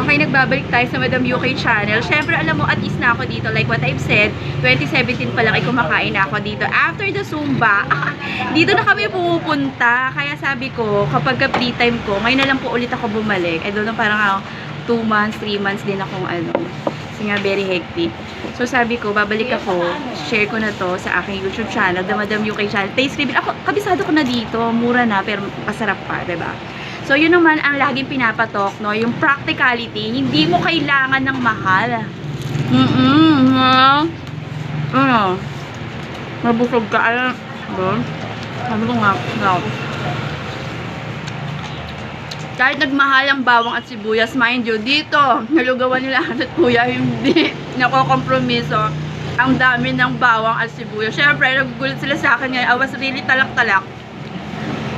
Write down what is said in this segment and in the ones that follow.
Okay, nagbabalik tayo sa Madam UK channel. Siyempre, alam mo, at least na ako dito. Like what I've said, 2017 pa lang ay kumakain ako dito. After the Zumba, dito na kami pumupunta. Kaya sabi ko, kapag ka free time ko, ngayon na lang po ulit ako bumalik. I don't know, parang 2 months, 3 months din akong ano. Kasi nga, very hectic. So, sabi ko, babalik ako, share ko na to sa aking YouTube channel, The Madam UK channel. Taste review. Ako, kabisado ko na dito. Mura na, pero masarap pa, ba? So, yun naman ang laging pinapatok, no? Yung practicality, hindi mo kailangan ng mahal. Mm-mm? Ano? Mabusog ka, ano? Doon? Sabi ko nga, no. Kahit nagmahal ang bawang at sibuyas, mind you, dito, nalugawan nila at kuya, hindi nakokompromiso ang dami ng bawang at sibuyas. Siyempre, nagugulat sila sa akin ngayon. I was really talak-talak.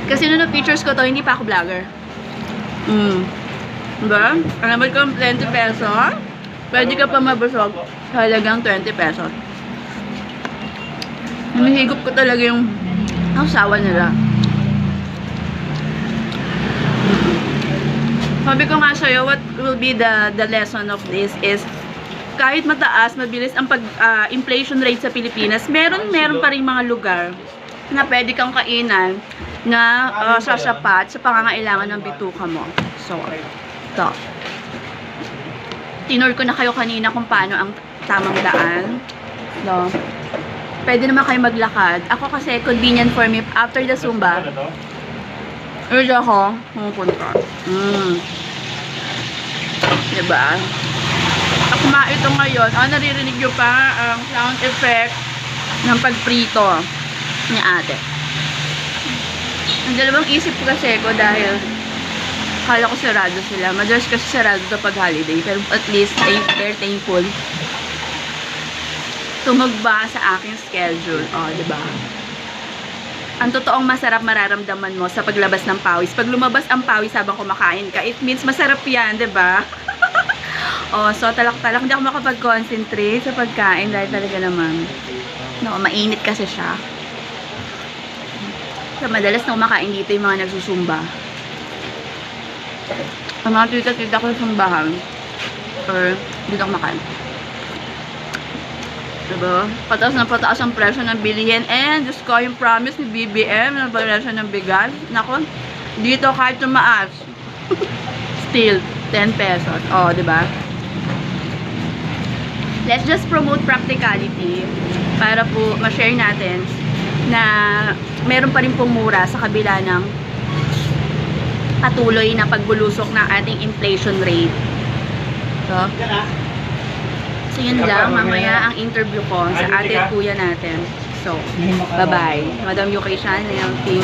Kasi nung na-pictures ko to, hindi pa ako vlogger. Mm. Diba? Alam mo kung 20 pesos, pwede ka pa mabusog halagang 20 pesos. Hinihigop ko talaga yung ang sawa nila. Sabi ko nga sa'yo, what will be the the lesson of this is kahit mataas, mabilis ang pag ah, inflation rate sa Pilipinas, meron meron pa rin mga lugar na pwede kang kainan na ah, sasapat sa pangangailangan ng bituka mo. So, ito. Tinur ko na kayo kanina kung paano ang tamang daan. No. Pwede naman kayo maglakad. Ako kasi convenient for me after the Zumba. Urge ako, pumupunta. Mm. Diba? Ako ma ito ngayon, ah, naririnig nyo pa ang sound effect ng pagprito ni ate. Ang dalawang isip ko kasi ko dahil kala ko sarado sila. Madalas kasi sarado kapag holiday. Pero at least, they're thankful. Tumagba sa aking schedule. O, oh, diba? Ang totoong masarap mararamdaman mo sa paglabas ng pawis. Pag lumabas ang pawis habang kumakain ka, it means masarap yan, ba? oh, so talak-talak hindi ako makapag-concentrate sa pagkain dahil talaga naman no, mainit kasi siya. So, madalas na kumakain dito yung mga nagsusumba. Ang mga tita-tita ko sa sumbahan or dito kumakain. Diba? Pataas na pataas ang presyo ng bilihin. And, Diyos ko, yung promise ni BBM na presyo ng bigas. Nako, dito kahit tumaas. Still, 10 pesos. O, oh, diba? Let's just promote practicality para po ma-share natin na meron pa rin pong mura sa kabila ng patuloy na pagbulusok ng ating inflation rate. So, So, yun lang. Mamaya ang interview ko sa ate at kuya natin. So, bye-bye. Madam UK yung team.